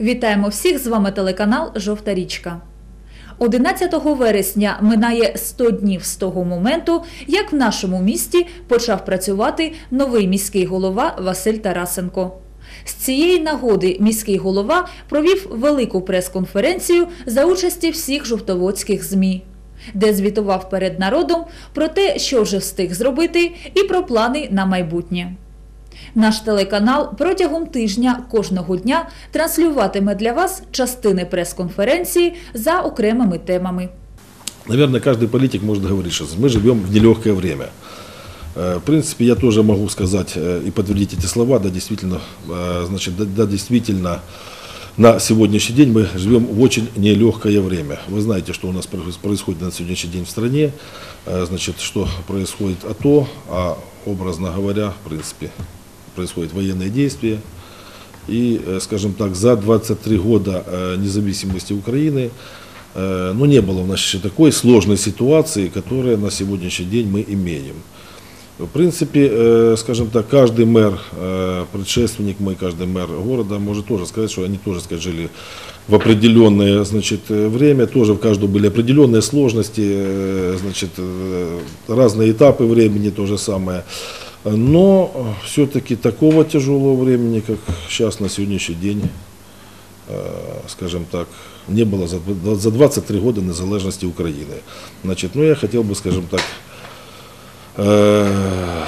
Вітаємо всіх! З вами телеканал Жовта річка. 11 вересня минає 100 днів з того моменту, як в нашому місті почав працювати новий міський голова Василь Тарасенко. З цієї нагоди міський голова провів велику прес-конференцію за участі всіх жовтоводських ЗМІ, де звітував перед народом про те, що вже встиг зробити, і про плани на майбутнє. Наш телеканал протягом тижня кожного дня транслюватиме для вас частини прес-конференції за окремими темами. Наверное, каждый политик может говорить, что мы живем в нелегкое время. Э, В принципе, я тоже могу сказать э, и подтвердить эти слова. Да, действительно, э, значит, да, да, действительно, на сегодняшний день мы живем в очень нелегкое время. Вы знаете, что у нас проис- происходит на сегодняшний день в стране, Э, значит, что происходит АТО, а образно говоря, в принципе, происходят военные действия. И, э, скажем так, за 23 года э, независимости Украины э, ну, не было у нас еще такой сложной ситуации, которую на сегодняшний день мы имеем. В принципе, скажем так, каждый мэр, предшественник мой, каждый мэр города может тоже сказать, что они тоже сказать, жили в определенное значит, время, тоже в каждом были определенные сложности, значит, разные этапы времени, то же самое. Но все-таки такого тяжелого времени, как сейчас на сегодняшний день, э, скажем так, не было за, дв- за 23 года незалежности Украины. Значит, ну я хотел бы, скажем так, э,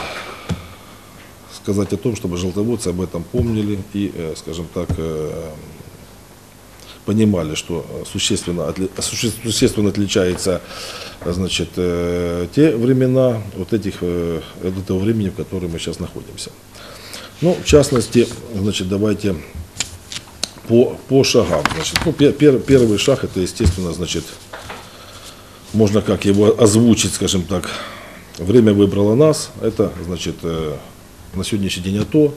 сказать о том, чтобы желтоводцы об этом помнили и, э, скажем так, э, понимали, что существенно, существенно отличается значит, э, те времена от, этих, э, от этого времени, в котором мы сейчас находимся. Ну, в частности, значит, давайте по, по шагам. Значит, ну, пе- пер- первый шаг, это, естественно, значит, можно как его озвучить, скажем так, время выбрало нас, это, значит, э, на сегодняшний день АТО,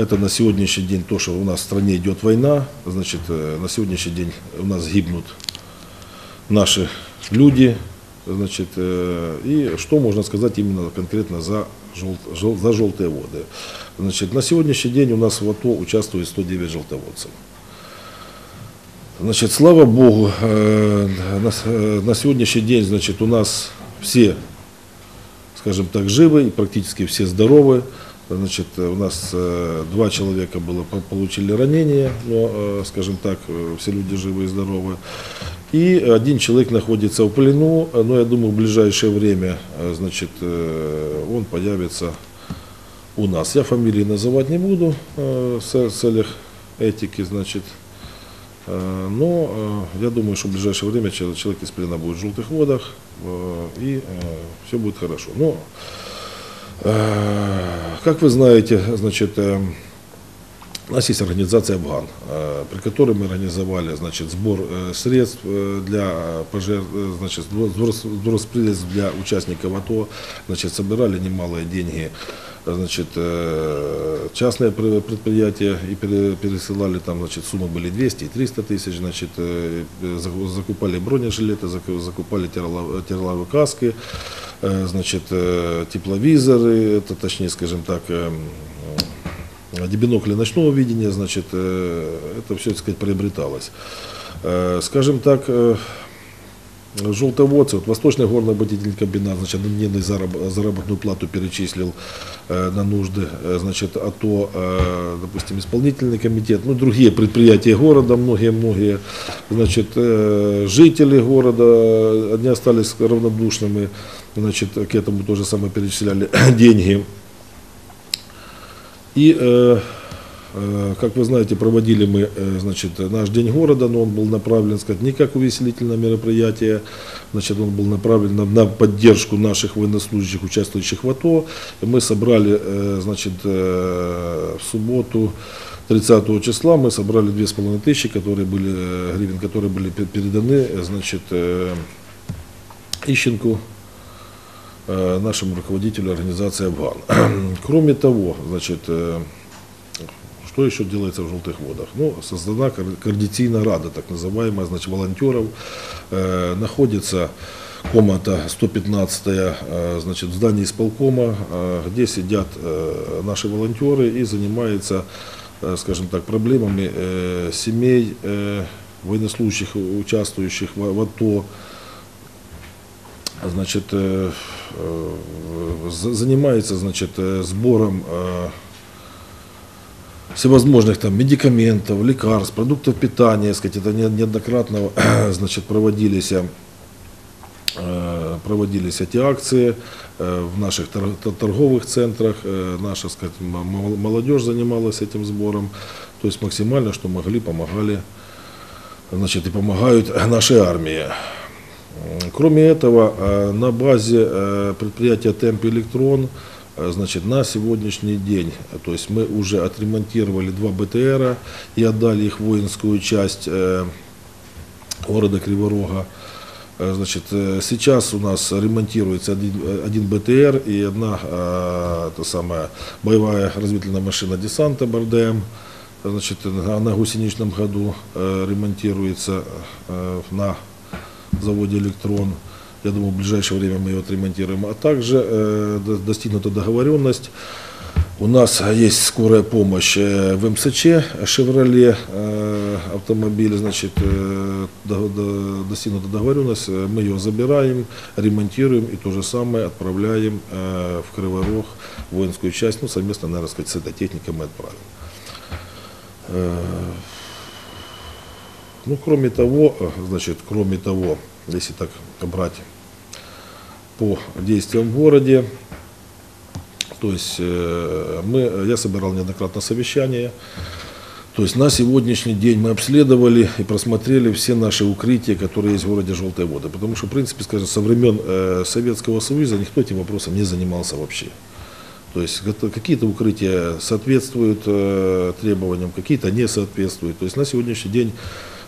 это на сегодняшний день то, что у нас в стране идет война, значит, э, на сегодняшний день у нас гибнут наши люди, значит, э, и что можно сказать именно конкретно за, жел- за желтые воды. Значит, на сегодняшний день у нас в АТО участвует 109 желтоводцев. Значит, слава Богу, э, на, на сегодняшний день, значит, у нас все, скажем так, живы и практически все здоровы. Значит, э, у нас э, два человека было, по- получили ранения, но, э, скажем так, все люди живы и здоровы. И один человек находится в плену, но я думаю, в ближайшее время, значит, он появится у нас. Я фамилии называть не буду в целях этики, значит. Но я думаю, что в ближайшее время чел- человек из плена будет в желтых водах, и все будет хорошо. Но, как вы знаете, значит, э, у нас есть организация «Афган», э, при которой мы организовали значит, сбор э, средств э, для пожертв, э, значит, сбор, средств для участников АТО, значит, собирали немалые деньги значит, э, частные пр- предприятия и пере- пересылали, там, значит, суммы были 200 и 300 тысяч, значит, э, э, заку- закупали бронежилеты, заку- закупали тяжеловые каски, э, значит, э, тепловизоры, это, точнее, скажем так, эм, э, бинокли ночного видения, значит, э, это все, так сказать, приобреталось. Э, Скажем так, э, желтоводцы, вот Восточный горно-обогатительный комбинат, значит, зараб- заработную плату перечислил э, на нужды, э, значит, АТО, э, допустим, исполнительный комитет, ну, другие предприятия города, многие-многие, значит, э, жители города, одни остались равнодушными, значит, к этому тоже самое перечисляли деньги. И, э, как вы знаете, проводили мы э, значит, наш день города, но он был направлен, сказать, не как увеселительное мероприятие, значит, он был направлен на, на поддержку наших военнослужащих, участвующих в АТО. И мы собрали, э, значит, э, в субботу 30 числа мы собрали 2,5 тысячи, которые были, э, гривен, которые были пе- переданы, э, значит, э, Ищенку, э, нашему руководителю организации «Афган». Кроме того, значит, э, что еще делается в желтых водах? Ну, создана координационная рада, так называемая, значит, волонтеров. Э, находится комната 115 э, значит, в здании исполкома, э, где сидят э, наши волонтеры и занимаются скажем так, проблемами семей военнослужащих, участвующих в, АТО, значит, за- занимается, значит, сбором всевозможных там медикаментов, лекарств, продуктов питания, сказать, это не- неоднократно, значит, проводились э, проводились эти акции э, в наших тор- тор- торговых центрах, э, наша сказать, молодежь занималась этим сбором, то есть максимально, что могли, помогали, значит, и помогают нашей армии. Кроме этого, на базе предприятия Темп Электрон, значит, на сегодняшний день, э, то есть мы уже отремонтировали два БТРа и отдали их в воинскую часть э, города Криворога. Э, Значит, э, сейчас у нас ремонтируется один, э, один БТР и одна э, самая боевая разведывательная машина десанта БРДМ. Значит, на, гусеничном ходу э, ремонтируется э, на заводе «Электрон». Я думаю, в ближайшее время мы ее отремонтируем. А также э, до- достигнута договоренность. У нас есть скорая помощь э, в МСЧ, «Шевроле» э, автомобиль, значит, э, до- до- достигнута договоренность, мы ее забираем, ремонтируем и то же самое отправляем э, в Криворог, воинскую часть, ну, совместно, наверное, сказать, с этой техникой мы отправим. Э, Ну, кроме того, э, значит, кроме того, если так брать по действиям в городе, то есть э, мы, я собирал неоднократно совещания, то есть на сегодняшний день мы обследовали и просмотрели все наши укрытия, которые есть в городе Желтые воды. Потому что, в принципе, скажем, со времен э, Советского Союза никто этим вопросом не занимался вообще. То есть какие-то укрытия соответствуют э, требованиям, какие-то не соответствуют. То есть на сегодняшний день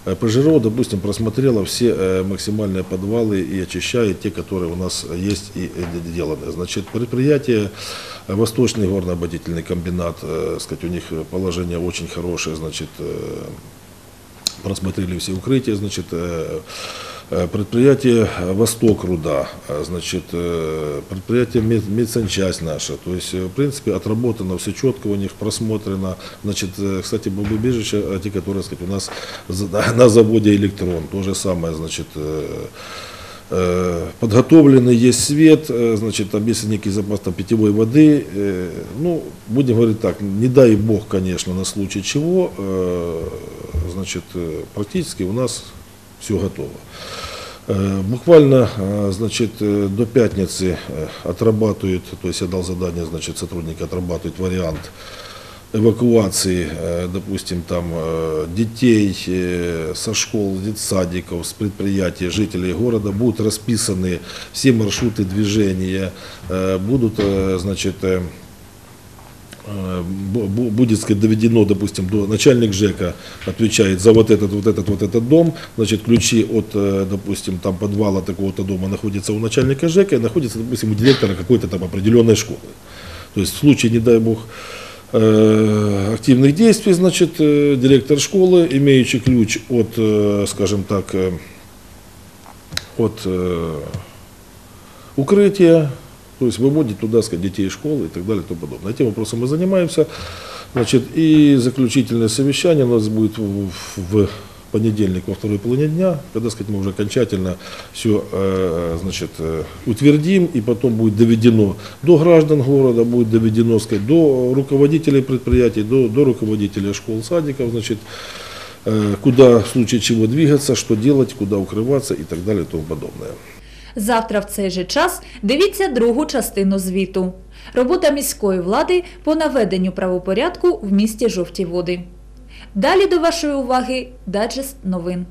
ПЖРО, допустим, просмотрела все э, максимальные подвалы и очищает те, которые у нас есть и э, деланы. Значит, предприятие э, Восточный горно-обогатительный комбинат, э, сказать, у них положение очень хорошее, значит, э, просмотрели все укрытия, значит, э, э, предприятие «Восток Руда», э, значит, э, предприятие «Мед- «Медсанчасть» наша, то есть, э, в принципе, отработано все четко у них, просмотрено, значит, э, кстати, бомбоубежища, э, те, которые, сказать, у нас на заводе «Электрон», то же самое, значит, э, Э, Подготовленный есть свет, э, значит, там есть некий запас там, питьевой воды. э, Ну, будем говорить так, не дай бог, конечно, на случай чего, э, значит, э, практически у нас все готово. Э, Буквально, э, значит, э, до пятницы э, отрабатывают, то есть я дал задание, значит, сотрудники отрабатывают вариант эвакуации, э, допустим, там э, детей э, со школ, детсадиков, с предприятий, жителей города, будут расписаны все маршруты движения, э, будут, э, значит, э, э, бу- бу- будет сказать, доведено, допустим, до начальник ЖЭКа отвечает за вот этот, вот этот, вот этот дом, значит, ключи от, э, допустим, там подвала такого-то дома находятся у начальника ЖЭКа и находится, допустим, у директора какой-то там определенной школы. То есть в случае, не дай бог, э, активных действий, значит, э, директор школы, имеющий ключ от, э, скажем так, э, от э, укрытия, то есть выводит туда, сказать, детей из школы и так далее и тому подобное. Этим вопросом мы занимаемся. Значит, и заключительное совещание у нас будет в, в понедельник во второй половине дня, когда, сказать, мы уже окончательно все, значит, э, утвердим, и потом будет доведено до граждан города, будет доведено, сказать, до руководителей предприятий, до, до руководителей школ, садиков, значит, э, куда в случае чего двигаться, что делать, куда укрываться и так далее и тому подобное. Завтра в цей же час дивіться другу частину звіту. Робота міської влади по наведенню правопорядку в місті Жовті Води. Далі до вашої уваги даджест новин.